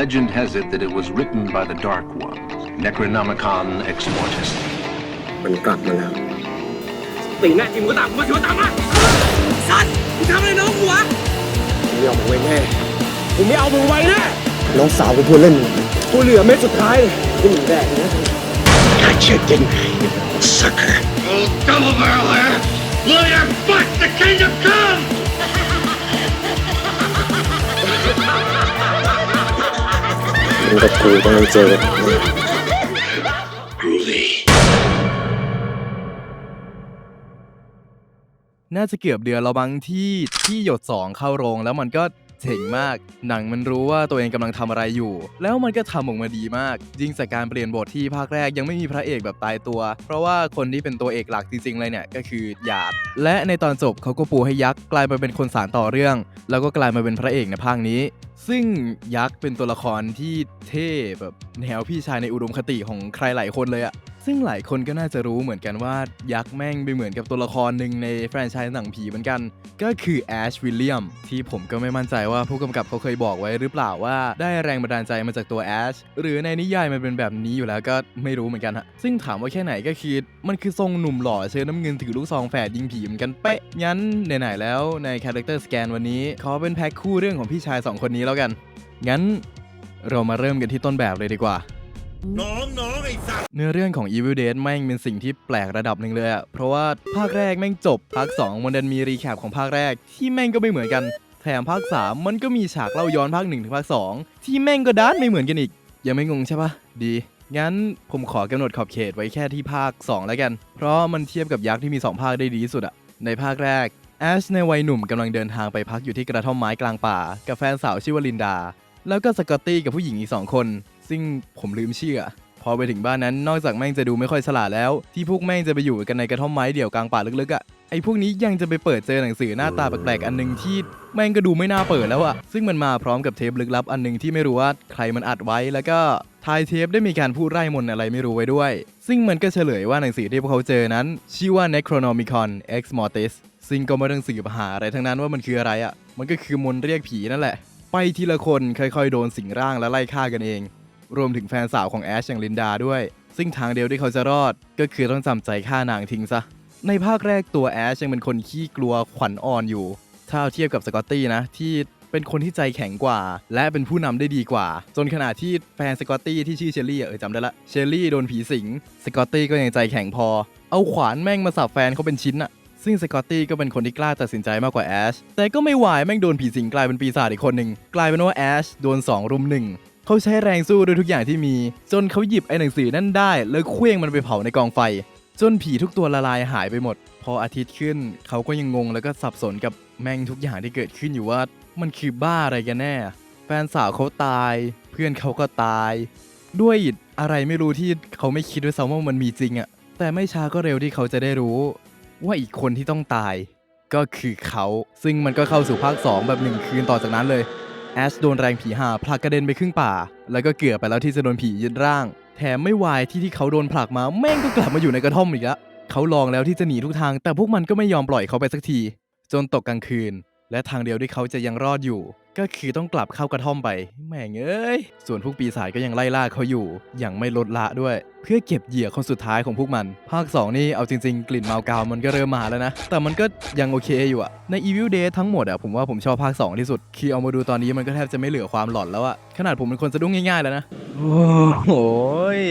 Legend has it that it was written by the Dark One, Necronomicon Ex Mortis. มันกลับมาแล้ว ตีแน่จริงมึงก็ตามกูมาสิวะตามมาสัตว์มึงทำอะไรน้องกูวะ กูไม่เอามึงไว้แน่ กูไม่เอามึงไว้แน่ น้องสาวกูพูดเล่น กูเหลือเม็ดสุดท้ายที่มึงแดกนะ Gotcha, didn't I, you sucker? Oh, double barrel there! Blow your butt! The kingdom come! มึงกับกูต้องเจอกันแน่ Groovy. น่าจะเกือบเดือนแล้วบางที่ที่หยด2เข้าโรงแล้วมันก็เจ๋งมาก หนังมันรู้ว่าตัวเองกำลังทำอะไรอยู่ แล้วมันก็ทำออกมาดีมากยิ่งจากการเปลี่ยนบทที่ภาคแรกยังไม่มีพระเอกแบบตายตัว เพราะว่าคนที่เป็นตัวเอกหลักจริงๆเลยเนี่ยก็คือหยาด และในตอนจบเขาก็ปูให้ยักษ์กลายมาเป็นคนสานต่อเรื่อง แล้วก็กลายมาเป็นพระเอกในภาคนี้ ซึ่งยักษ์เป็นตัวละครที่เท่แบบแนวพี่ชายในอุดมคติของใครหลายคนเลยอะ ซึ่งหลายคนก็น่าจะรู้เหมือนกันว่า ยักษ์แม่งไปเหมือนกับตัวละครหนึ่งในแฟรนไชส์หนังผีเหมือนกัน ก็คือแอชวิลเลียมที่ผมก็ไม่มั่นใจว่าผู้กำกับเขาเคยบอกไว้หรือเปล่าว่าได้แรงบันดาลใจมาจากตัวแอชหรือในนิยายมันเป็นแบบนี้อยู่แล้วก็ไม่รู้เหมือนกันฮะซึ่งถามว่าแค่ไหนก็คือมันคือทรงหนุ่มหล่อเชิญน้ำเงินถือลูกซองแฝดยิงผีเหมือนกันเป๊ะงั้นไหนๆแล้วในคาแรคเตอร์สแกนวันนี้ขอเป็นแพ็คคู่เรื่องของพี่ชายสองคนนี้แล้วกันงั้น เรามาเริ่มกันที่ต้นแบบเลยดีกว่า น้องน้องไอ้สัตว์เนื้อเรื่องของ Evil Dead แม่งเป็นสิ่งที่แปลกระดับหนึ่งเลยอะเพราะว่าภาคแรกแม่งจบ ภาค 2 มันดันมีรีแคปของภาคแรก ที่แม่งก็ไม่เหมือนกัน แถมภาค 3 มันก็มีฉากเล่าย้อนภาค1ถึงภาค 2 ที่แม่งก็ด้านไม่เหมือนกันอีก ยังไม่งงใช่ปะดี งั้นผมขอกำหนดขอบเขตไว้แค่ที่ภาค 2 แล้วกัน เพราะมันเทียบกับยักษ์ที่มี 2 ภาคได้ดีที่สุดอะในภาคแรกแอชในวัยหนุ่มกำลังเดินทางไปพักอยู่ที่กระท่อมไม้กลางป่า กับแฟนสาวชื่อว่าลินดา แล้วก็สกอตตี้กับผู้หญิงอีกสองคน ซึ่งผมลืมชื่ออะพอไปถึงบ้านนั้นนอกจากแม่งจะดูไม่ค่อยฉลาดแล้ว ที่พวกแม่งจะไปอยู่กันในกระท่อมไม้เดี่ยวกลางป่าลึกๆอะไอพวกนี้ยังจะไปเปิดเจอหนังสือหน้าตาแปลกๆอันหนึงที่แม่งก็ดูไม่น่าเปิดแล้วอะซึ่งมันมาพร้อมกับเทปลึกลับอันหนึงที่ไม่รู้ว่าใครมันอัดไว้แล้วก็ท้ายเทปได้มีการพูดไร่มนอะไรไม่รู้ไว้ด้วย ซึ่งมันก็เฉลยว่าหนังสือที่พวกเขาเจอนั้น ชื่อว่า Necronomicon Ex Mortis ซึ่งก็ไม่ต้องสืบหาอะไรทั้งนั้นว่ามันคืออะไรอะมันก็คือมนเรียกผีนั่นแหละ ไปทีละคนค่อยๆ โดนสิงร่างและไล่ฆ่ากันเอง รวมถึงแฟนสาวของแอชอย่างลินดาด้วย ซึ่งทางเดียวที่เขาจะรอด ก็คือต้องจำใจฆ่านางทิ้งซะ ในภาคแรกตัวแอชยังเป็นคนขี้กลัวขวัญอ่อนอยู่ ถ้าเทียบกับสกอตตี้นะที่เป็นคนที่ใจแข็งกว่า และเป็นผู้นำได้ดีกว่า จนขนาดที่แฟนสกอตตี้ที่ชื่อเชลลี่เออจำได้ละเชลลี่โดนผีสิงสกอตตี้ก็ยังใจแข็งพอ เอาขวานแม่งมาสับแฟนเขาเป็นชิ้นอะซึ่งสกอตตี้ก็เป็นคนที่กล้าตัดสินใจมากกว่าแอชแต่ก็ไม่ไหวแม่งโดนผีสิงกลายเป็นปีศาจอีกคนหนึ่งกลายเป็นว่าแอชโดน2รุมหนึ่ง เขาใช้แรงสู้ด้วยทุกอย่างที่มี จนเขาหยิบไอ้หนังสือนั่นได้ แล้วเคลื่องมันไปเผาในกองไฟ จนผีทุกตัวละลายหายไปหมด พออาทิตย์ขึ้น เขาก็ยังงงแล้วก็สับสนกับแม่งทุกอย่างที่เกิดขึ้นอยู่ว่า มันคือบ้าอะไรกันแน่ แฟนสาวเขาตาย เพื่อนเขาก็ตาย ด้วยอะไรไม่รู้ที่เขาไม่คิดด้วยซ้ำว่ามันมีจริงอะแต่ไม่ช้าก็เร็วที่เขาจะได้รู้ ว่าอีกคนที่ต้องตาย ก็คือเขา ซึ่งมันก็เข้าสู่ภาค 2 แบบหนึ่งคืนต่อจากนั้นเลย แอชโดนแรงผีหาผลักกระเด็นไปครึ่งป่า แล้วก็เกือบไปแล้วที่จะโดนผียึดร่าง แถมไม่วายที่ที่เขาโดนผลักมาแม่งก็กลับมาอยู่ในกระท่อมอีกแล้วเขาลองแล้วที่จะหนีทุกทาง แต่พวกมันก็ไม่ยอมปล่อยเขาไปสักที จนตกกลางคืน และทางเดียวที่เขาจะยังรอดอยู่ ก็คือต้องกลับเข้ากระท่อมไป แม่งเอ้ย ส่วนพวกปีศาจก็ยังไล่ล่าเขาอยู่ อย่างไม่ลดละด้วย เพื่อเก็บเหยื่อคนสุดท้ายของพวกมัน ภาค 2 นี่เอาจริงๆ กลิ่นเมากาวมันก็เริ่มมาแล้วนะ แต่มันก็ยังโอเคอยู่อะใน Evil Dead ทั้งหมดอะผมว่าผมชอบภาค 2 ที่สุด คือเอามาดูตอนนี้มันก็แทบจะไม่เหลือความหลอนแล้วอะขนาดผมเป็นคนสะดุ้งง่ายๆแล้วนะ โอ้โหเฮ้ย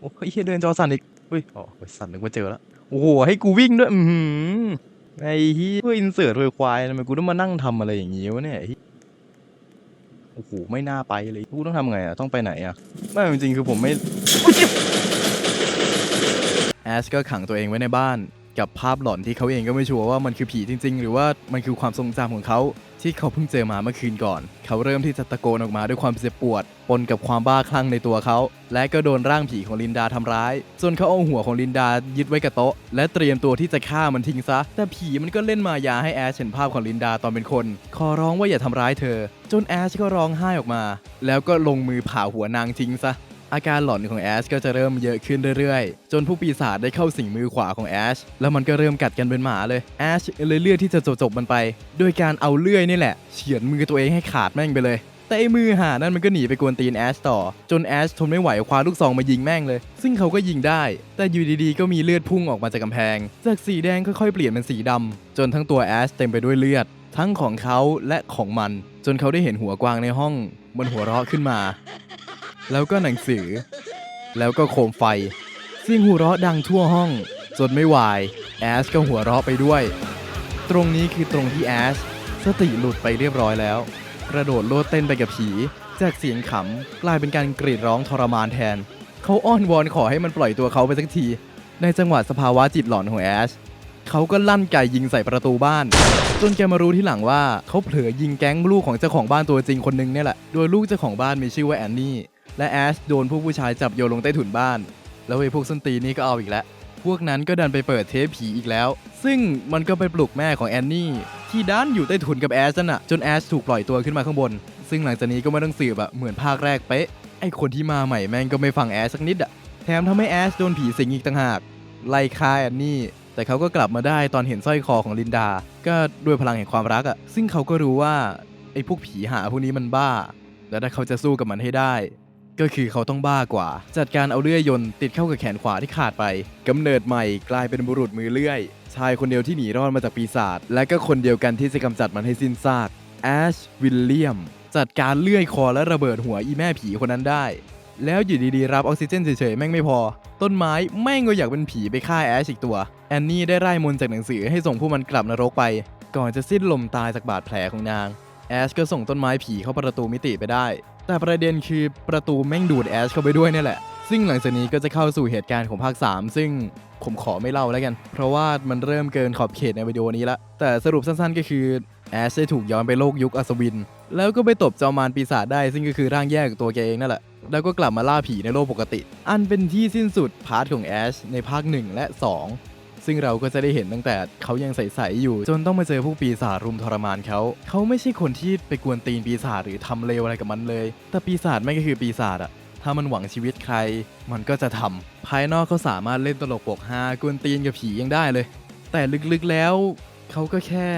โอ้ยเดินจอสั่นอีกเฮ้ยอ๋อสั่นนึกว่าเจอแล้วโอ้โหให้กูวิ่งด้วยอือหือ ไอ้เฮียเพื่ออินเสิร์ตควายทำไมกูต้องมานั่งทำอะไรอย่างงี้วะเนี่ยโอ้โหไม่น่าไปเลยกูต้องทำไงอะต้องไปไหนอะไม่จริงๆคือผมไม่แอสก็ขังตัวเองไว้ในบ้าน กับภาพหลอนที่เขาเองก็ไม่ชัวร์ว่ามันคือผีจริง ๆ หรือว่ามันคือความทรงจำของเขา ที่เขาเพิ่งเจอมาเมื่อคืนก่อน เขาเริ่มที่จะตะโกนออกมาด้วยความเจ็บปวด ปนกับความบ้าคลั่งในตัวเขา และก็โดนร่างผีของลินดาทำร้าย จนเขาเอาหัวของลินดายึดไว้กับโต๊ะ และเตรียมตัวที่จะฆ่ามันทิ้งซะ แต่ผีมันก็เล่นมายาให้แอชเห็นภาพของลินดาตอนเป็นคน ขอร้องว่าอย่าทำร้ายเธอ จนแอชก็ร้องไห้ออกมา แล้วก็ลงมือผ่าหัวนางทิ้งซะ อาการหลอนของแอชก็จะเริ่มเยอะขึ้นเรื่อยๆ จนผู้ปีศาจได้เข้าสิงมือขวาของแอชแล้วมันก็เริ่มกัดกันเป็นหมาเลยแอชเลยเลือกที่จะจบๆมันไป โดยการเอาเลื่อยนี่แหละเฉือนมือตัวเองให้ขาดแม่งไปเลยแต่แต่ไอ้มือหานั่นมันก็หนีไปกวนตีนแอชต่อ จนแอชทนไม่ไหวคว้าลูกซองมายิงแม่งเลย ซึ่งเขาก็ยิงได้ แต่อยู่ดีๆ ก็มีเลือดพุ่งออกมาจากกำแพง จากสีแดงค่อยๆเปลี่ยนเป็นสีดำ จนทั้งตัวแอชเต็มไปด้วยเลือด ทั้งของเขาและของมัน จนเขาได้เห็นหัวกวางในห้อง มันหัวเราะขึ้นมา แล้วก็หนังสือ แล้วก็โคมไฟเสียงหัวเราะดังทั่วห้องจนไม่ไหวแอชก็หัวเราะไปด้วย ตรงนี้คือตรงที่แอชสติหลุดไปเรียบร้อยแล้ว กระโดดโลดเต้นไปกับผี จากเสียงขำกลายเป็นการกรีดร้องทรมานแทน เขาอ้อนวอนขอให้มันปล่อยตัวเขาไปสักที ในจังหวะสภาวะจิตหลอนของแอชเขาก็ลั่นไกยิงใส่ประตูบ้าน จนแกมารู้ที่หลังว่าเขาเผลอยิงแก๊งลูกของเจ้าของบ้านตัวจริงคนนึงเนี่ยแหละ โดยลูกเจ้าของบ้านมีชื่อว่าแอนนี่ และแอชโดนพวกผู้ชายจับโยนลงใต้ถุนบ้าน แล้วไอ้พวกส้นตีนนี่ก็เอาอีกแล้ว พวกนั้นก็ดันไปเปิดเทปผีอีกแล้ว ซึ่งมันก็ไปปลุกแม่ของแอนนี่ ที่ด้านอยู่ใต้ถุนกับแอชนั่นน่ะจนแอชถูกปล่อยตัวขึ้นมาข้างบน ซึ่งหลังจากนี้ก็ไม่ต้องสืบอะเหมือนภาคแรกเป๊ะไอคนที่มาใหม่แม่งก็ไม่ฟังแอชสักนิดอะแถมทำให้แอชโดนผีสิงอีกต่างหากไล่ฆ่าแอนนี่แต่เขาก็กลับมาได้ตอนเห็นสร้อยคอของลินดา ก็ด้วยพลังแห่งความรักอะซึ่งเขาก็รู้ว่า ไอ้พวกผีหาพวกนี้มันบ้า และถ้าเขาจะสู้กับมันให้ได้ ก็คือเขาต้องบ้ากว่า จัดการเอาเลื่อยยนต์ติดเข้ากับแขนขวาที่ขาดไปกำเนิดใหม่กลายเป็นบุรุษมือเลื่อย ชายคนเดียวที่หนีรอดมาจากปีศาจและก็คนเดียวกันที่จะกำจัดมันให้สิ้นซากแอชวิลเลียมจัดการเลื่อยคอและระเบิดหัวอีแม่ผีคนนั้นได้ แล้วอยู่ดีๆ รับออกซิเจนเฉยๆ แม่งไม่พอ ต้นไม้แม่งก็อยากเป็นผีไปฆ่าแอชอีกตัว แอนนี่ได้ไล่มนจากหนังสือให้ส่งพวกมันกลับนรกไป ก่อนจะสิ้นลมตายจากบาดแผลของนาง แอชก็ส่งต้นไม้ผีเข้าประตูมิติไปได้ แต่ประเด็นคือประตูแม่งดูดแอชเข้าไปด้วยนี่แหละ ซึ่งหลังจากนี้ก็จะเข้าสู่เหตุการณ์ของภาค 3 ซึ่งผมขอไม่เล่าแล้วกัน เพราะว่ามันเริ่มเกินขอบเขตในวิดีโอนี้ละ แต่สรุปสั้นๆก็คือแอชได้ถูกย้อนไปโลกยุคอัศวิน แล้วก็ไปตบจอมมารปีศาจได้ ซึ่งก็คือร่างแยกตัวแกเองนั่นแหละ แล้วก็กลับมาล่าผีในโลกปกติ อันเป็นที่สิ้นสุดพาร์ทของแอชในภาค 1 และ 2 ซึ่งเราก็จะได้เห็นตั้งแต่เขายังใสๆอยู่ จนต้องมาเจอพวกปีศาจรุมทรมานเขาเขาไม่ใช่คนที่ไปกวนตีนปีศาจหรือทำเลวอะไรกับมันเลย แต่ปีศาจไม่ก็คือปีศาจอะถ้ามันหวังชีวิตใคร มันก็จะทำภายนอกเขาสามารถเล่นตลกปกฮากวนตีนกับผียังได้เลย แต่ลึกๆแล้วเขาก็แค่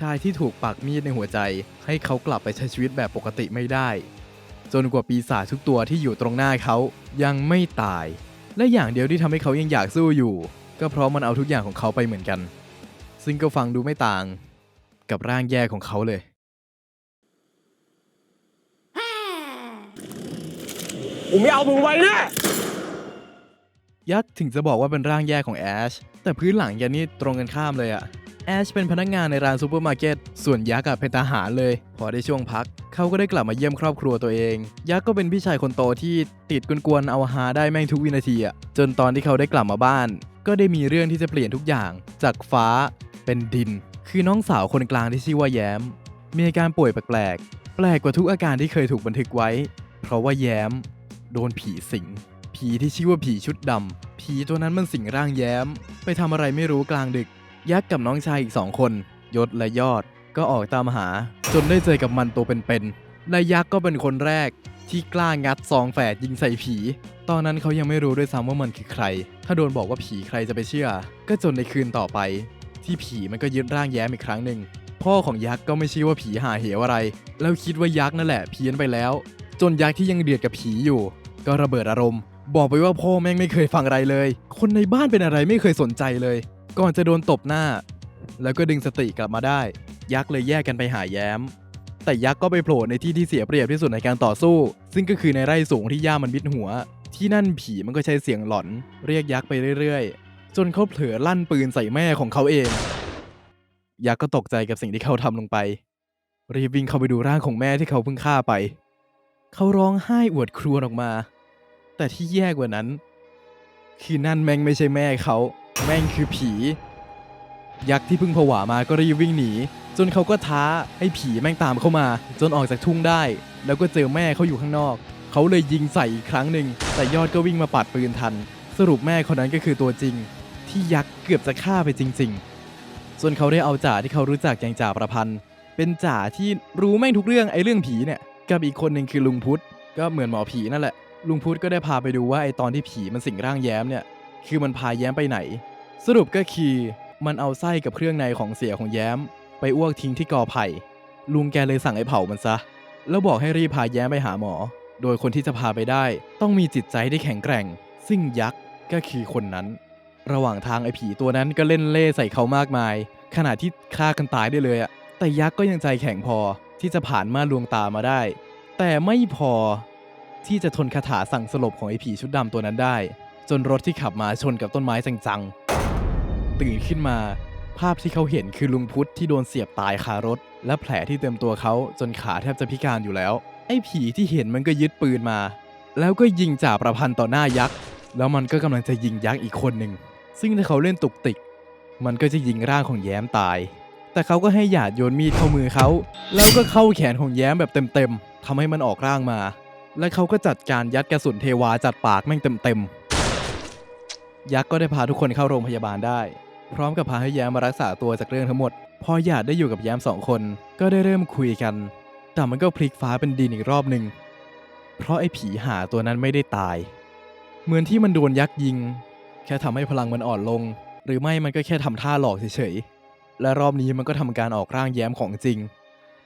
ชายที่ถูกปักมีดในหัวใจ ให้เขากลับไปใช้ชีวิตแบบปกติไม่ได้ จนกว่าปีศาจทุกตัวที่อยู่ตรงหน้าเขายังไม่ตาย และอย่างเดียวที่ทำให้เขายังอยากสู้อยู่ ก็เพราะมันเอาทุกอย่างของเขาไปเหมือนกัน ซึ่งก็ฟังดูไม่ต่างกับร่างแย่ของเขาเลย ผมไม่เอามึงไว้แน่ยักษ์ถึงจะบอกว่าเป็นร่างแย่ของแอช แต่พื้นหลังยันนี่ตรงกันข้ามเลยอะแอชเป็นพนักงานในร้านซูเปอร์มาร์เก็ต ส่วนยักษ์อะเป็นทหารเลย พอได้ช่วงพัก เขาก็ได้กลับมาเยี่ยมครอบครัวตัวเอง ยักษ์ก็เป็นพี่ชายคนโตที่ติดกวนๆเอาฮาได้แม่งทุกวินาทีอะจนตอนที่เขาได้กลับมาบ้าน ก็ได้มีเรื่องที่จะเปลี่ยนทุกอย่าง จากฟ้าเป็นดิน คือน้องสาวคนกลางที่ชื่อว่าแย้ม มีอาการป่วยแปลกๆแปลกกว่าทุกอาการที่เคยถูกบันทึกไว้ เพราะว่าแย้ม โดนผีสิง ผีที่ชื่อว่าผีชุดดำผีตัวนั้นมันสิงร่างแย้ม ไปทำอะไรไม่รู้กลางดึก ยักษ์กับน้องชายอีกสองคน ยศและยอด ก็ออกตามหา จนได้เจอกับมันตัวเป็นๆและยักษ์ก็เป็นคนแรก ที่กล้างัดซองแฝดยิงใส่ผี ตอนนั้นเขายังไม่รู้ด้วยซ้ำว่ามันคือใคร ถ้าโดนบอกว่าผีใครจะไปเชื่อ ก็จนในคืนต่อไป ที่ผีมันก็ยึดร่างแย้มอีกครั้งหนึ่ง พ่อของยักษ์ก็ไม่เชื่อว่าผีหาเหวอะไร แล้วคิดว่ายักษ์นั่นแหละเพี้ยนไปแล้ว จนยักษ์ที่ยังเดือดกับผีอยู่ ก็ระเบิดอารมณ์ บอกไปว่าพ่อแม่งไม่เคยฟังอะไรเลย คนในบ้านเป็นอะไรไม่เคยสนใจเลย ก่อนจะโดนตบหน้า แล้วก็ดึงสติกลับมาได้ ยักษ์เลยแยกกันไปหาแย้ม แต่ยักษ์ก็ไปโผล่ในที่ที่เสียเปรียบที่สุดในการต่อสู้ ซึ่งก็คือในไร่สูงที่หญ้ามันมิดหัว ที่นั่นผีมันก็ใช้เสียงหลอน เรียกยักษ์ไปเรื่อยๆ จนเขาเผลอลั่นปืนใส่แม่ของเขาเอง ยักษ์ก็ตกใจกับสิ่งที่เขาทำลงไป รีบวิ่งเข้าไปดูร่างของแม่ที่เขาเพิ่งฆ่าไป เขาร้องไห้อวดครวญออกมา แต่ที่แย่กว่านั้น คือนั่นแม่งไม่ใช่แม่เขา แม่งคือผี ยักษ์ที่เพิ่งผวามาก็รีบวิ่งหนี จนเขาก็ท้าให้ผีแม่งตามเข้ามา จนออกจากทุ่งได้ แล้วก็เจอแม่เขาอยู่ข้างนอก เขาเลยยิงใส่อีกครั้งหนึ่งแต่ยอดก็วิ่งมาปัดปืนทัน สรุปแม่คนนั้นก็คือตัวจริง ที่ยักษ์เกือบจะฆ่าไปจริง ๆ ส่วนเขาได้เอาจ่าที่เขารู้จักอย่างจ่าประพันธ์ เป็นจ่าที่รู้แม่งทุกเรื่องไอ้เรื่องผีเนี่ยกับอีกคนหนึ่งคือลุงพุทธก็เหมือนหมอผีนั่นแหละลุงพุทธก็ได้พาไปดูว่าไอ้ตอนที่ผีมันสิงร่างแย้มเนี่ย คือมันพาแย้มไปไหน สรุปก็คือ มันเอาไส้กับเครื่องในของเสียของแย้ม ไปอ้วกทิ้งที่กอไผ่ ลุงแกเลยสั่งให้เผามันซะ แล้วบอกให้รีบพาแย้มไปหาหมอ โดยคนที่จะพาไปได้ ต้องมีจิตใจที่แข็งแกร่ง ซึ่งยักษ์ก็คือคนนั้น ระหว่างทางไอ้ผีตัวนั้นก็เล่นเล่ใส่เขามากมาย ขณะที่ฆ่ากันตายได้เลยอะแต่ยักษ์ก็ยังใจแข็งพอที่จะผ่านม่านลวงตามาได้ แต่ไม่พอที่จะทนคาถาสั่งสลบของไอ้ผีชุดดำตัวนั้นได้ จนรถที่ขับมาชนกับต้นไม้จังๆ ตื่นขึ้นมา ภาพที่เขาเห็นคือลุงพุทธที่โดนเสียบตายคารถ และแผลที่เต็มตัวเขาจนขาแทบจะพิการอยู่แล้ว ไอ้ผีที่เห็นมันก็ยึดปืนมา แล้วก็ยิงจ่าประพันธ์ต่อหน้ายักษ์แล้วมันก็กำลังจะยิงยักษ์อีกคนหนึ่งซึ่งถ้าเขาเล่นตุกติก มันก็จะยิงร่างของแย้มตาย แต่เขาก็ให้หยาดโยนมีดเข้ามือเขา แล้วก็เข้าแขนของแย้มแบบเต็มๆทำให้มันออกร่างมา และเขาก็จัดการยัดกระสุนเทวาจัดปากแม่งเต็มๆ ยักษ์ก็ได้พาทุกคนเข้าโรงพยาบาลได้ พร้อมกับพาให้แย้มมารักษาตัวจากเรื่องทั้งหมด พอหยาดได้อยู่กับแย้มสองคน ก็ได้เริ่มคุยกัน แต่มันก็พลิกฟ้าเป็นดินอีกรอบหนึ่งเพราะไอ้ผีหาตัวนั้นไม่ได้ตาย เหมือนที่มันโดนยักษ์ยิง แค่ทำให้พลังมันอ่อนลง หรือไม่มันก็แค่ทำท่าหลอกเฉยๆ และรอบนี้มันก็ทำการออกร่างแย้มของจริง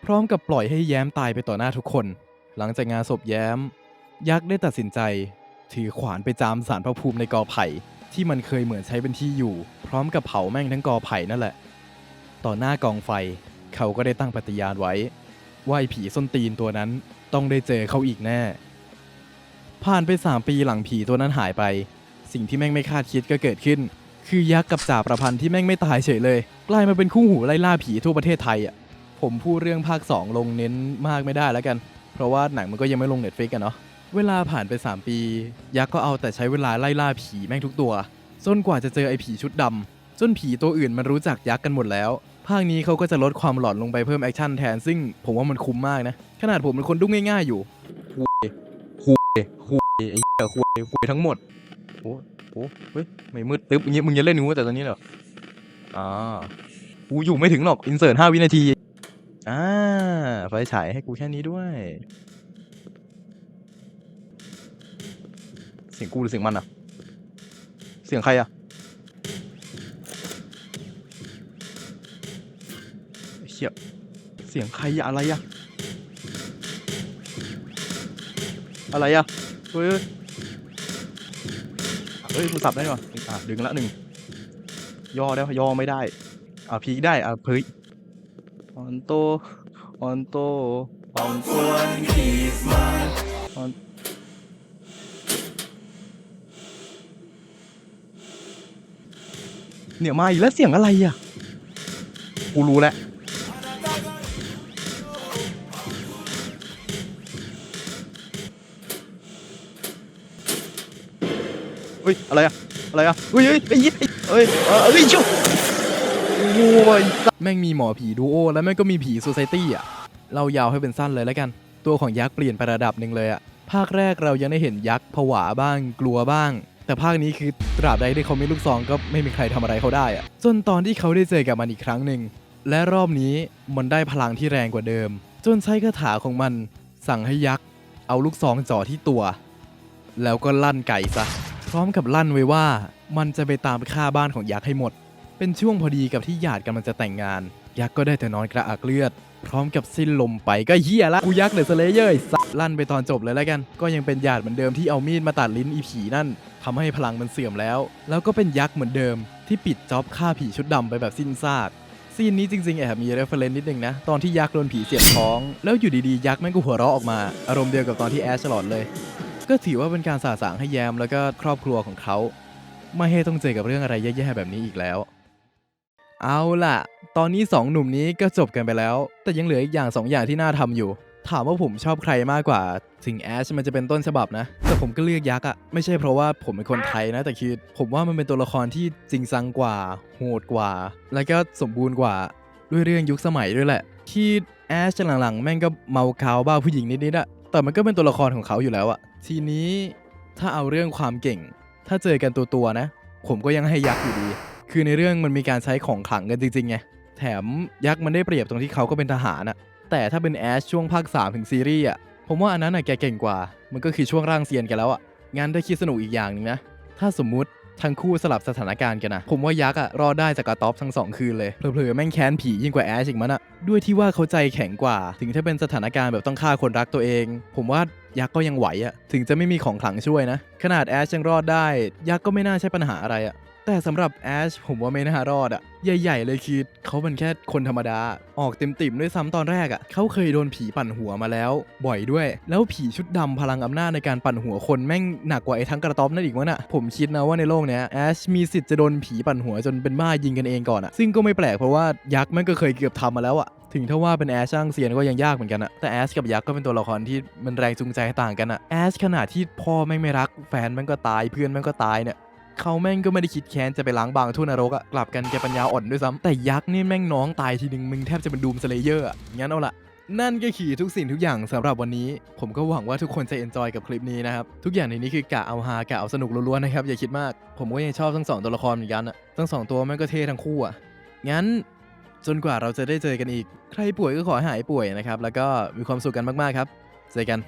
พร้อมกับปล่อยให้แย้มตายไปต่อหน้าทุกคน หลังจากงานศพแย้ม ยักษ์ได้ตัดสินใจ ถือขวานไปจามสารพระภูมิในกอไผ่ ที่มันเคยเหมือนใช้เป็นที่อยู่ พร้อมกับเผาแม่งทั้งกอไผ่นั่นแหละ ต่อหน้ากองไฟ เขาก็ได้ตั้งปฏิญาณไว้ ว่าไอ้ผีส้นตีนตัวนั้นต้องได้เจอเขาอีกแน่ ผ่านไป3ปีหลังผีตัวนั้นหายไป สิ่งที่แม่งไม่คาดคิดก็เกิดขึ้น คือยักษ์กับจ่าประพันธ์ที่แม่งไม่ตายเฉยเลย กลายมาเป็นคู่หูไล่ล่าผีทั่วประเทศไทยอะผมพูดเรื่องภาค 2 ลงเน้นมากไม่ได้แล้วกัน เพราะว่าหนังมันก็ยังไม่ลงเน็ตฟิกกันเนาะ เวลาผ่านไป 3 ปี ยักษ์ก็เอาแต่ใช้เวลาไล่ล่าผีแม่งทุกตัว จนกว่าจะเจอไอ้ผีชุดดำจนผีตัวอื่นมันรู้จักยักษ์กันหมดแล้ว ภาคนี้เขาก็จะลดความหลอนลงไปเพิ่มแอคชั่นแทน ซึ่งผมว่ามันคุ้มมากนะ ขนาดผมเป็นคนดุ้งง่ายๆอยู่คุยคุยคุยไอ้เหี้ยคุยคุยทั้งหมดโอ้โหเฮ้ยไม่มืดตึ๊บอย่างงี้มึงจะเล่นงูแต่ตอนนี้เหรออ่ากูอยู่ไม่ถึงหรอกอินเสิร์ตห้าวินาทีอ่าไฟฉายให้กูแค่นี้ด้วย เสียงกูหรือเสียงมันอะเสียงใครอะเชี่ยเสียงใครอะอะไรอะอะไรอะเฮ้ยเฮ้ยกูสับได้ป่ะอะดึงละหนึ่งย่อได้ย่อไม่ได้ อะพีได้ อะเฮ้ยออนโตออนโตออนโตออน เนี่ยมาอีกแล้วเสียงอะไรอะ กูรู้แล้ว เฮ้ย อะไรอะอะไรอะเฮ้ยเฮ้ยไอ้ยิดเฮ้ยเออเฮ้ยชุบโอ้ยแม่งมีหมอผีดูโอแล้วแม่งก็มีผีโซไซตี้อะ เรายาวให้เป็นสั้นเลยแล้วกัน ตัวของยักษ์เปลี่ยนไประดับหนึ่งเลยอะ ภาคแรกเรายังได้เห็นยักษ์ผวาบ้าง กลัวบ้าง แต่ภาคนี้คือตราบใดที่เขาไม่ลูกซองก็ไม่มีใครทำอะไรเขาได้อะจนตอนที่เขาได้เจอกับมันอีกครั้งหนึ่ง และรอบนี้มันได้พลังที่แรงกว่าเดิม จนใช้คาถาของมัน สั่งให้ยักษ์ เอาลูกซองจ่อที่ตัว แล้วก็ลั่นไก่ซะ พร้อมกับลั่นไว้ว่ามันจะไปตามฆ่าบ้านของยักษ์ให้หมด เป็นช่วงพอดีกับที่หยาดกำลังจะแต่งงาน ยักษ์ก็ได้แต่นอนกระอักเลือดพร้อมกับสิ้นลมไปก็เฮียละกูยักษ์เดอะสเลเยอร์สัสลั่นไปตอนจบเลยแล้วกัน ก็ยังเป็นหยาดเหมือนเดิมที่เอามีดมาตัดลิ้นอีผีนั่นทำให้พลังมันเสื่อมแล้ว แล้วก็เป็นยักษ์เหมือนเดิม ที่ปิดจ็อบฆ่าผีชุดดำไปแบบสิ้นซากซีนนี้จริงๆแอบมีเรฟเฟรนนิดนึงนะ ตอนที่ยักษ์โดนผีเสียบท้อง แล้วอยู่ดีๆ ยักษ์แม่งก็หัวเราะออกมา อารมณ์เดียวกับตอนที่แอชฉลอดเลย ก็ถือว่าเป็นการสาสางให้แยมแล้วก็ครอบครัวของเขา ไม่ให้ต้องเจอกับเรื่องอะไรแย่ๆแบบนี้อีกแล้ว เอาล่ะ ตอนนี้สองหนุ่มนี้ก็จบกันไปแล้ว แต่ยังเหลืออีกอย่างสองอย่างที่น่าทำอยู่ ถามว่าผมชอบใครมากกว่า ถึงแอชมันจะเป็นต้นฉบับนะ แต่ผมก็เลือกยักษ์อะไม่ใช่เพราะว่าผมเป็นคนไทยนะ แต่คือผมว่ามันเป็นตัวละครที่จริงจังกว่า โหดกว่า แล้วก็สมบูรณ์กว่า ด้วยเรื่องยุคสมัยด้วยแหละ ที่แอชหลังๆ แม่งก็เมาคาวบ้าผู้หญิงนิดๆอะแต่มันก็เป็นตัวละครของเขาอยู่แล้วอะทีนี้ถ้าเอาเรื่องความเก่ง ถ้าเจอกันตัวๆนะ ผมก็ยังให้ยักษ์อยู่ดี คือในเรื่องมันมีการใช้ของขลังกันจริงๆไง แถมยักษ์มันได้เปรียบตรงที่เขาก็เป็นทหารอะแต่ถ้าเป็นแอชช่วงภาค3ถึงซีรีส์อะผมว่าอันนั้นอะแกเก่งกว่า มันก็คือช่วงร่างเซียนกันแล้วอะงานได้คิดสนุกอีกอย่างหนึ่งนะ ถ้าสมมุติทั้งคู่สลับสถานการณ์กันนะ ผมว่ายักษ์อะรอดได้จากกระต๊อบทั้งสองคืนเลย เผลอๆแม่งแค้นผียิ่งกว่าแอชอีกมันอะด้วยที่ว่าเขาใจแข็งกว่า ถึงถ้าเป็นสถานการณ์แบบต้องฆ่าคนรักตัวเอง ผมว่ายักษ์ก็ยังไหวอะถึงจะไม่มีของขลังช่วยนะ ขนาดแอชยังรอดได้ ยักษ์ก็ไม่น่าใช่ปัญหาอะไรอะ แต่สำหรับแอชผมว่าไม่น่ารอดอะใหญ่ๆเลยคือเขาเป็นแค่คนธรรมดา ออกเต็มๆด้วยซ้ำตอนแรกอะเขาเคยโดนผีปั่นหัวมาแล้ว บ่อยด้วย แล้วผีชุดดำพลังอำนาจในการปั่นหัวคนแม่งหนักกว่าไอ้ทั้งกระต๊อบนั่นอีกวะน่ะผมคิดนะว่าในโลกเนี้ยแอชมีสิทธิ์จะโดนผีปั่นหัวจนเป็นบ้ายิงกันเองก่อนอะซึ่งก็ไม่แปลกเพราะว่ายักษ์แม่งก็เคยเกือบทำมาแล้วอะถึงถ้าว่าเป็นแอชช่างเซียนก็ยังยากเหมือนกันอะแต่แอชกับยักษ์ก็เป็นตัวละครที่มันแรงจูงใจต่างกันอะแอชขนาดที่พ่อแม่งไม่รัก แฟนแม่งก็ตายเพื่อนแม่งก็ตายเนี่ย เขาแม่งก็ไม่ได้คิดแค้นจะไปล้างบางทั่นรกอะกลับกันแกปัญญาอ่อนด้วยซ้ำแต่ยักษ์นี่แม่งน้องตายทีนึงมึงแทบจะเป็นดูมสเลเยอร์อะงั้นเอาละนั่นก็คือทุกสิ่งทุกอย่างสำหรับวันนี้ ผมก็หวังว่าทุกคนจะเอนจอยกับคลิปนี้นะครับ ทุกอย่างในนี้คือกะเอาฮากะเอาสนุกล้วนๆนะครับ อย่าคิดมาก ผมก็ยังชอบทั้งสองตัวละครเหมือนกันอะทั้งสองตัวแม่งก็เท่ทั้งคู่อะงั้น จนกว่าเราจะได้เจอกันอีก ใครป่วยก็ขอให้หายป่วยนะครับ แล้วก็มีความสุขกันมากๆครับ เจอกัน